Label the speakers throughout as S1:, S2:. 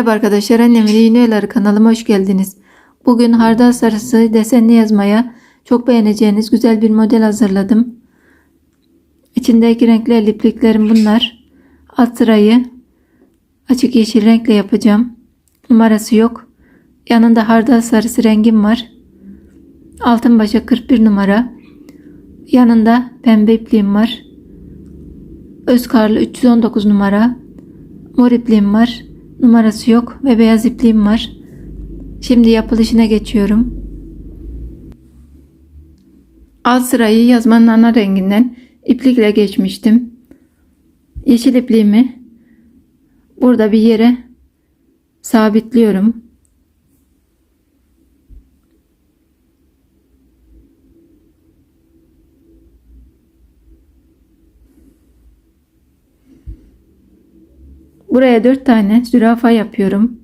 S1: Merhaba arkadaşlar annemin iğneleri kanalıma hoş geldiniz. Bugün hardal sarısı desenli yazmaya çok beğeneceğiniz güzel bir model hazırladım. İçindeki renkli ipliklerim bunlar. Alt sırayı açık yeşil renkle yapacağım. Numarası yok. Yanında hardal sarısı rengim var. Altın başa 41 numara. Yanında pembe ipliğim var. Özkarlı 319 numara. Mor ipliğim var. Numarası yok ve beyaz ipliğim var. Şimdi yapılışına geçiyorum. Alt sırayı yazmanın ana renginden iplikle geçmiştim. Yeşil ipliğimi burada bir yere sabitliyorum. Buraya dört tane zürafa yapıyorum.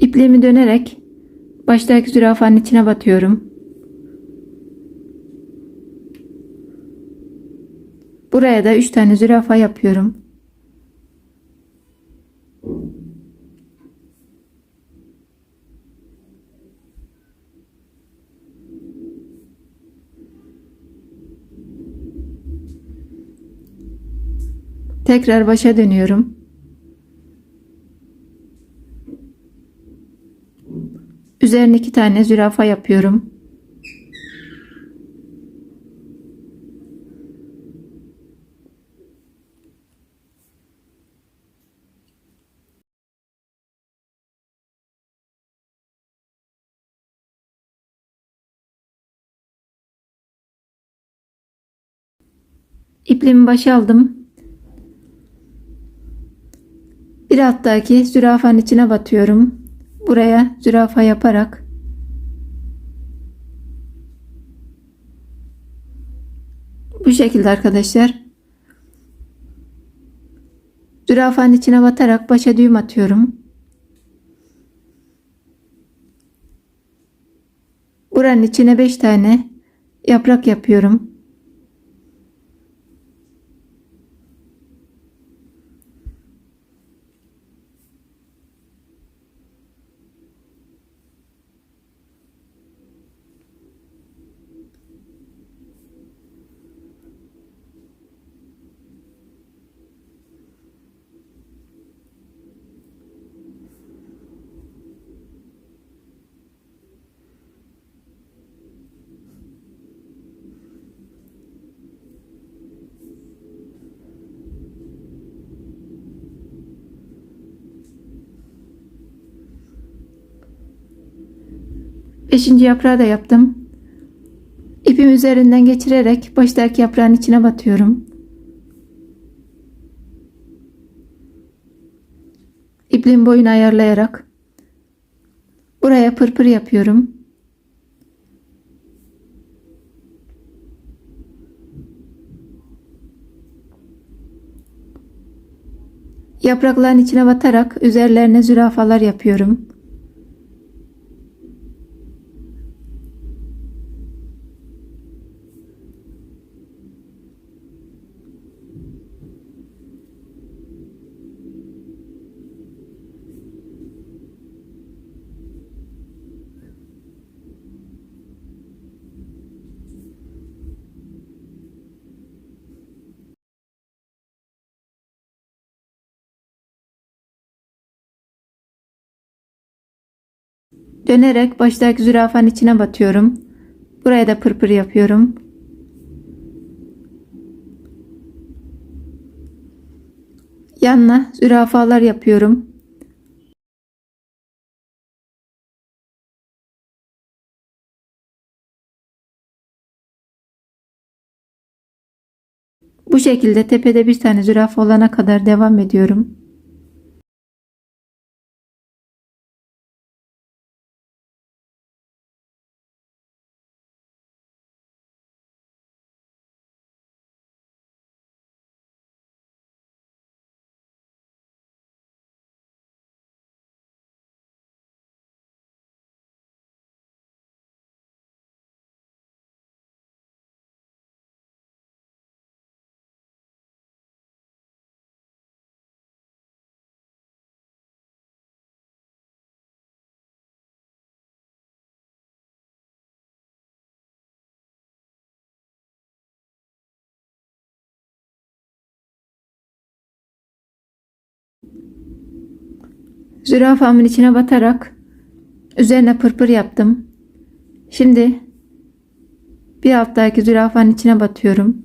S1: İpliğimi dönerek baştaki zürafanın içine batıyorum. Buraya da 3 tane zürafa yapıyorum. Tekrar başa dönüyorum. Üzerine iki tane zürafa yapıyorum. İpliğimi başa aldım. Bir alttaki zürafanın içine batıyorum. Buraya zürafa yaparak bu şekilde arkadaşlar zürafanın içine batarak başa düğüm atıyorum. Buranın içine 5 tane yaprak yapıyorum. Beşinci yaprağı da yaptım. İpim üzerinden geçirerek baştaki yaprağın içine batıyorum. İpliğin boyunu ayarlayarak buraya pırpır yapıyorum. Yaprakların içine batarak üzerlerine zürafalar yapıyorum. Dönerek baştaki zürafanın içine batıyorum. Buraya da pırpır yapıyorum. Yanına zürafalar yapıyorum. Bu şekilde tepede bir tane zürafa olana kadar devam ediyorum. Zürafamın içine batarak üzerine pırpır yaptım. Şimdi bir alttaki zürafanın içine batıyorum.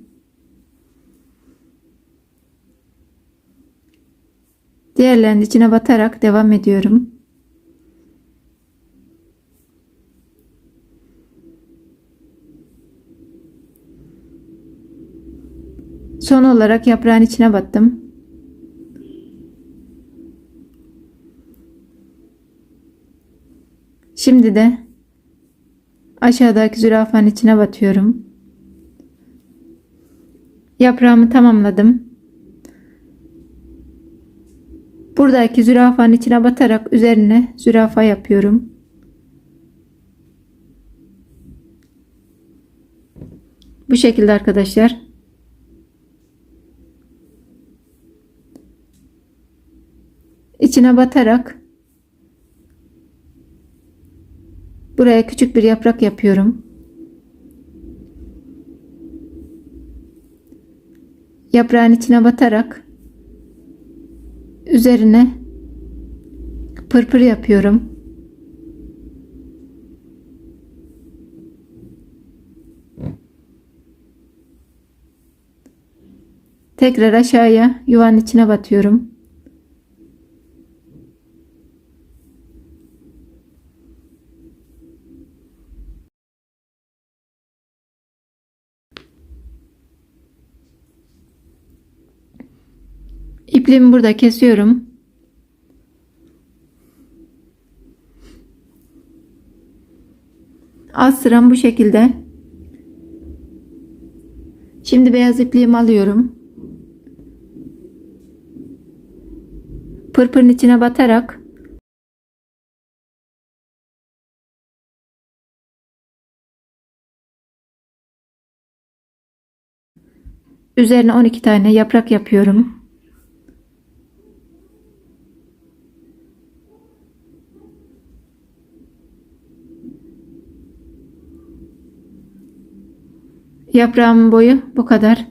S1: Diğerlerinin içine batarak devam ediyorum. Son olarak yaprağın içine battım. Şimdi de aşağıdaki zürafanın içine batıyorum. Yaprağımı tamamladım. Buradaki zürafanın içine batarak üzerine zürafa yapıyorum. Bu şekilde arkadaşlar. içine batarak buraya küçük bir yaprak yapıyorum. Yaprağın içine batarak üzerine pırpır yapıyorum. Tekrar aşağıya yuvanın içine batıyorum. İpliğimi burada kesiyorum. Az sıram bu şekilde. Şimdi beyaz ipliğimi alıyorum. Pırpırın içine batarak üzerine 12 tane yaprak yapıyorum. Yaprağımın boyu bu kadar.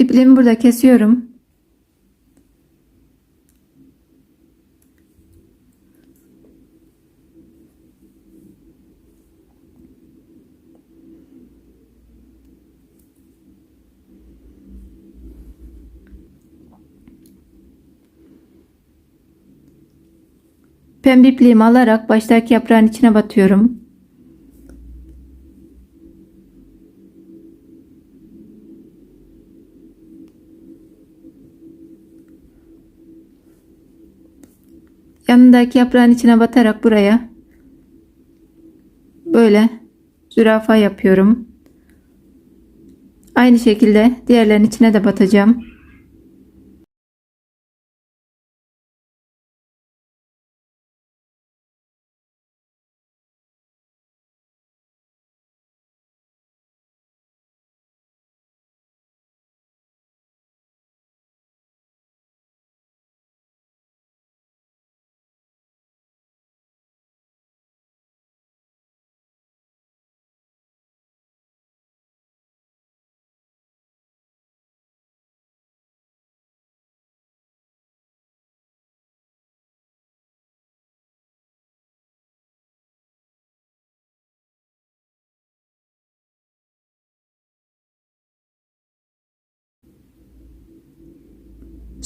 S1: İpliğimi burada kesiyorum. Pembe ipliğimi alarak baştaki yaprağın içine batıyorum. Yanındaki yaprağın içine batarak buraya böyle zürafa yapıyorum. Aynı şekilde diğerlerin içine de batacağım.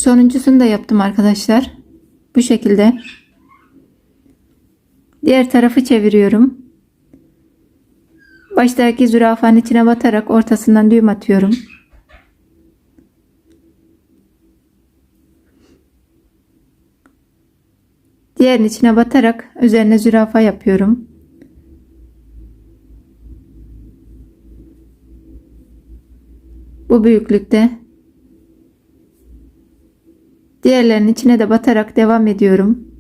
S1: Sonuncusunu da yaptım arkadaşlar. Bu şekilde. Diğer tarafı çeviriyorum. Baştaki zürafanın içine batarak ortasından düğüm atıyorum. Diğerinin içine batarak üzerine zürafa yapıyorum. Bu büyüklükte. Diğerlerinin içine de batarak devam ediyorum.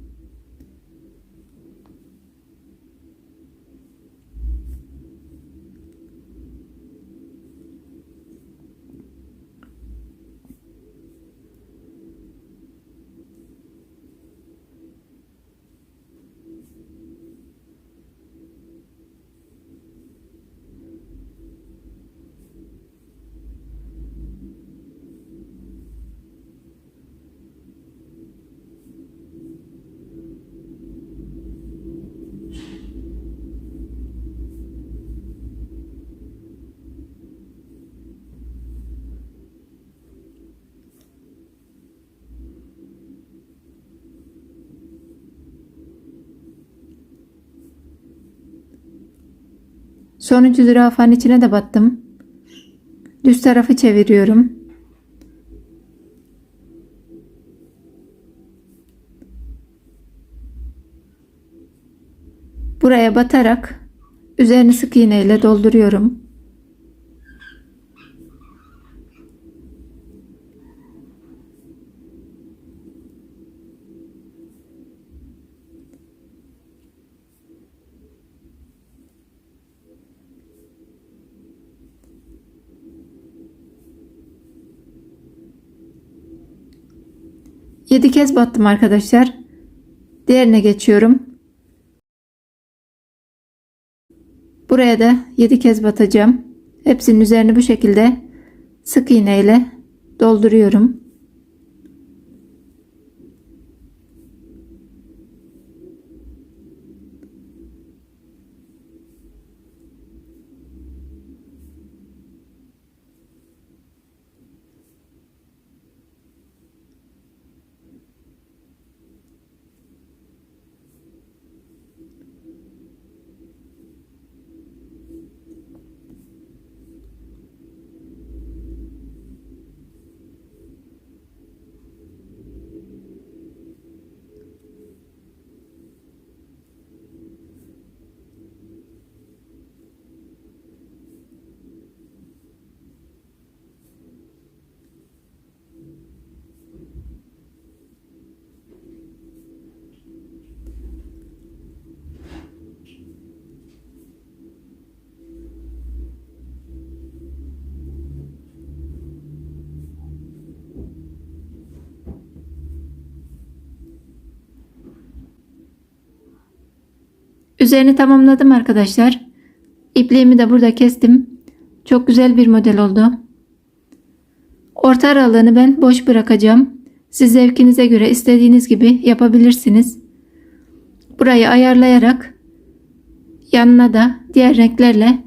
S1: Sonuncu zürafanın içine de battım. Düz tarafı çeviriyorum. Buraya batarak üzerini sık iğne ile dolduruyorum. Yedi kez battım arkadaşlar. Diğerine geçiyorum. Buraya da 7 kez batacağım. Hepsinin üzerini bu şekilde sık iğne ile dolduruyorum. Üzerini tamamladım arkadaşlar. İpliğimi de burada kestim. Çok güzel bir model oldu. Orta aralığını ben boş bırakacağım. Siz zevkinize göre istediğiniz gibi yapabilirsiniz. Burayı ayarlayarak yanına da diğer renklerle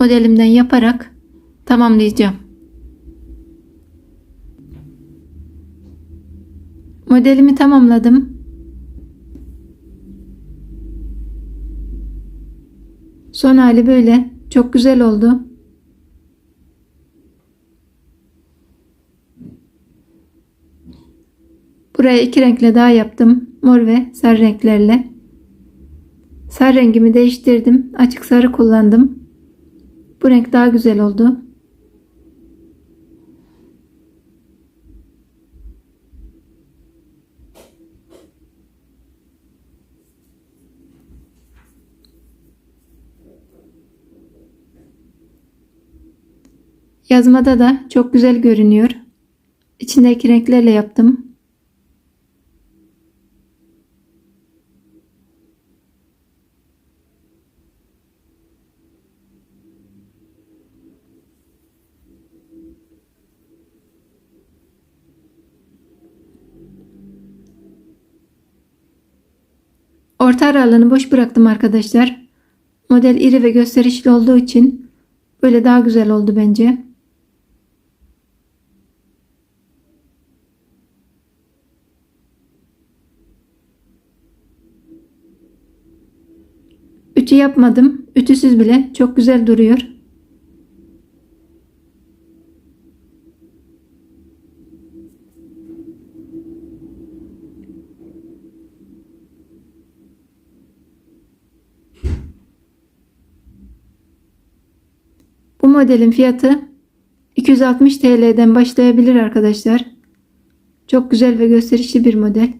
S1: modelimden yaparak tamamlayacağım. Modelimi tamamladım. Son hali böyle. Çok güzel oldu. Buraya iki renkle daha yaptım. Mor ve sarı renklerle. Sarı rengimi değiştirdim. Açık sarı kullandım. Bu renk daha güzel oldu. Yazmada da çok güzel görünüyor. İçindeki renklerle yaptım. Orta aralığını boş bıraktım arkadaşlar. Model iri ve gösterişli olduğu için böyle daha güzel oldu bence. Ütü yapmadım. Ütüsüz bile çok güzel duruyor. Bu modelin fiyatı 260 TL'den başlayabilir arkadaşlar. Çok güzel ve gösterişli bir model.